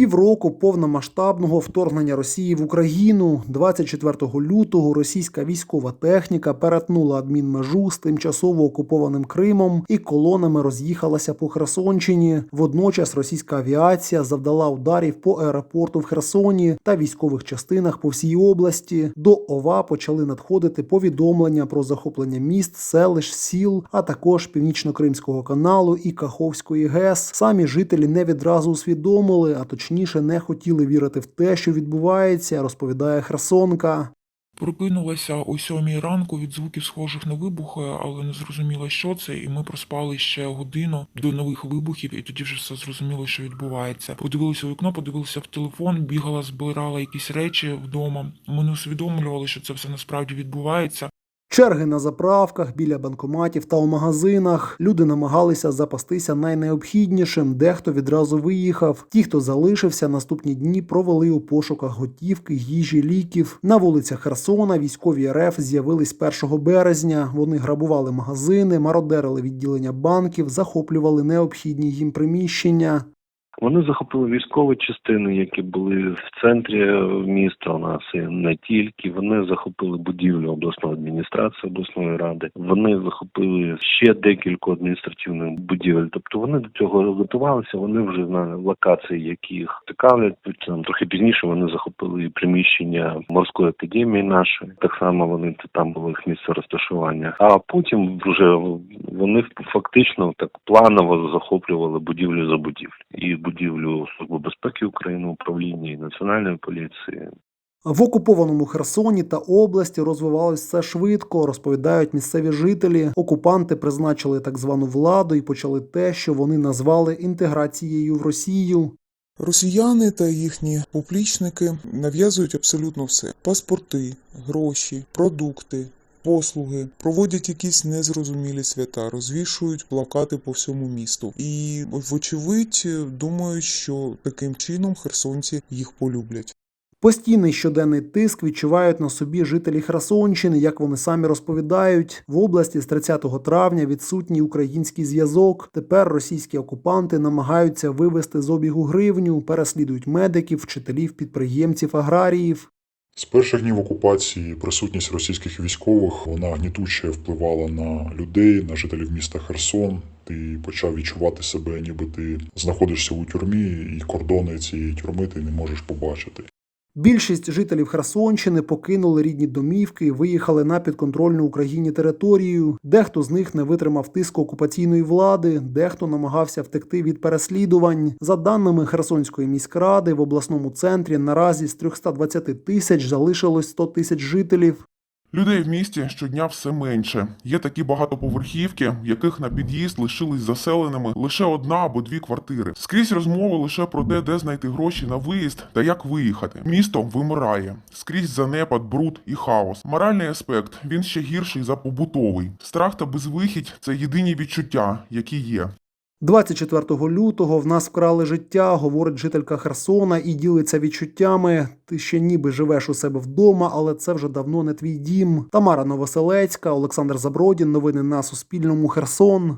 Півроку повномасштабного вторгнення Росії в Україну 24 лютого російська військова техніка перетнула адмінмежу з тимчасово окупованим Кримом і колонами роз'їхалася по Херсонщині. Водночас російська авіація завдала ударів по аеропорту в Херсоні та військових частинах по всій області. До ОВА почали надходити повідомлення про захоплення міст, селищ, сіл, а також північно-кримського каналу і Каховської ГЕС. Самі жителі не відразу усвідомили, а точніше не хотіли вірити в те, що відбувається, розповідає Херсонка. Прокинулася о сьомій ранку від звуків схожих на вибухи, але не зрозуміла, що це, і ми проспали ще годину до нових вибухів, і тоді вже все зрозуміло, що відбувається. Подивилися у вікно, подивилися в телефон, бігала, збирала якісь речі вдома. Ми не усвідомлювали, що це все насправді відбувається. Черги на заправках, біля банкоматів та у магазинах. Люди намагалися запастися найнеобхіднішим, дехто відразу виїхав. Ті, хто залишився, наступні дні провели у пошуках готівки, їжі, ліків. На вулицях Херсона військові РФ з'явились 1 березня. Вони грабували магазини, мародерили відділення банків, захоплювали необхідні їм приміщення. Вони захопили військові частини, які були в центрі міста. У нас і не тільки вони захопили будівлю обласної адміністрації обласної ради. Вони захопили ще декілька адміністративних будівель. Тобто вони до цього готувалися. Вони вже на локації, які їх цікавлять. Там трохи пізніше вони захопили приміщення морської академії нашої. Так само вони там було їх місце розташування. А потім вже вони фактично так планово захоплювали будівлю за будівлю і будівлю Служби безпеки України, управління і національної поліції. В окупованому Херсоні та області розвивалось все швидко, розповідають місцеві жителі. Окупанти призначили так звану владу і почали те, що вони назвали інтеграцією в Росію. Росіяни та їхні поплічники нав'язують абсолютно все: паспорти, гроші, продукти. Послуги проводять якісь незрозумілі свята, розвішують плакати по всьому місту, і вочевидь думають, що таким чином херсонці їх полюблять. Постійний щоденний тиск відчувають на собі жителі Херсонщини, як вони самі розповідають. В області з 30 травня відсутній український зв'язок. Тепер російські окупанти намагаються вивести з обігу гривню, переслідують медиків, вчителів, підприємців, аграріїв. З перших днів окупації присутність російських військових вона гнітуче впливала на людей, на жителів міста Херсон. Ти почав відчувати себе, ніби ти знаходишся у тюрмі, і кордони цієї тюрми ти не можеш побачити. Більшість жителів Херсонщини покинули рідні домівки виїхали на підконтрольну Україні територію. Дехто з них не витримав тиску окупаційної влади, дехто намагався втекти від переслідувань. За даними Херсонської міськради, в обласному центрі наразі з 320 тисяч залишилось 100 тисяч жителів. Людей в місті щодня все менше. Є такі багатоповерхівки, в яких на під'їзд лишились заселеними лише одна або дві квартири. Скрізь розмови лише про те, де знайти гроші на виїзд та як виїхати. Місто вимирає. Скрізь занепад, бруд і хаос. Моральний аспект він ще гірший за побутовий. Страх та безвихідь це єдині відчуття, які є. 24 лютого в нас вкрали життя, говорить жителька Херсона і ділиться відчуттями. Ти ще ніби живеш у себе вдома, але це вже давно не твій дім. Тамара Новоселецька, Олександр Забродін. Новини на Суспільному. Херсон.